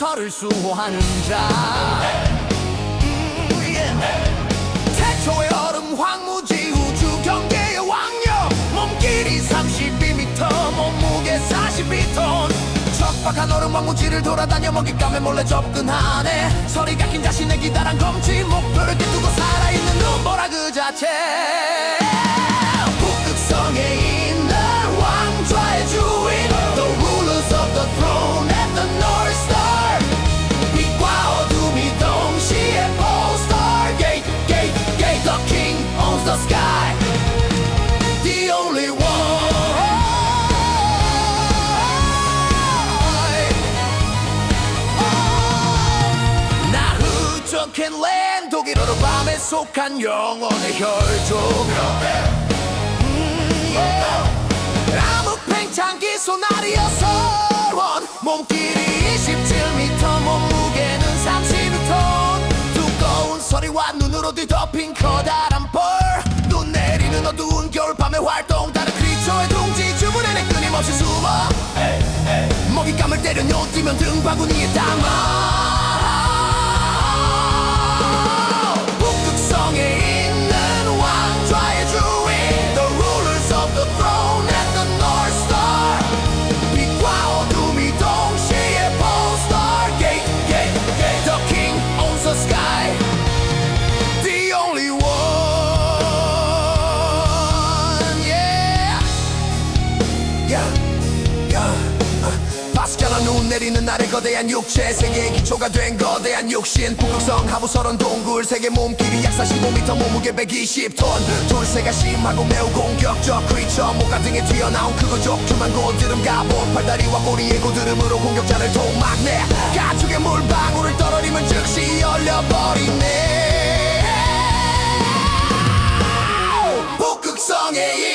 너를 수호하는 자. 태초의 얼음 황무지 우주 경계의 왕녀. 몸길이 32m 몸무게 42톤. 척박한 얼음 황무지를 돌아다녀 먹잇감에 몰래 접근하네. 소리가 낀 자신의 기다란 검지 목표를 띠두고 살아있는 눈보라 그 자체 흡족한 랜 독일어로 밤에 속한 영혼의 혈족. 음, yeah. 암흑팽창기 소나리여 서 원. 몸길이 27m 몸무게는 32톤. 두꺼운 소리와 눈으로 뒤덮인 커다란 뻘눈 내리는 어두운 겨울밤의 활동 다른 크리처의 둥지 주문에는 끊임없이 숨어. 먹잇감을 때려 놓뛰면 등바구니에 담아 내리는 날의 거대한 육체 세계의 기초가 된 거대한 육신. 북극성 하부설은 동굴 세계 몸길이 약 45m 몸무게 120톤. 돌쇠가 심하고 매우 공격적 크리처 목가 등에 튀어나온 크고 족춤한 고드름 가본 팔다리와 꼬리의 고드름으로 공격자를 통막내. 가축의 물방울을 떨어리면 즉시 열려버리네. 북극성에 있는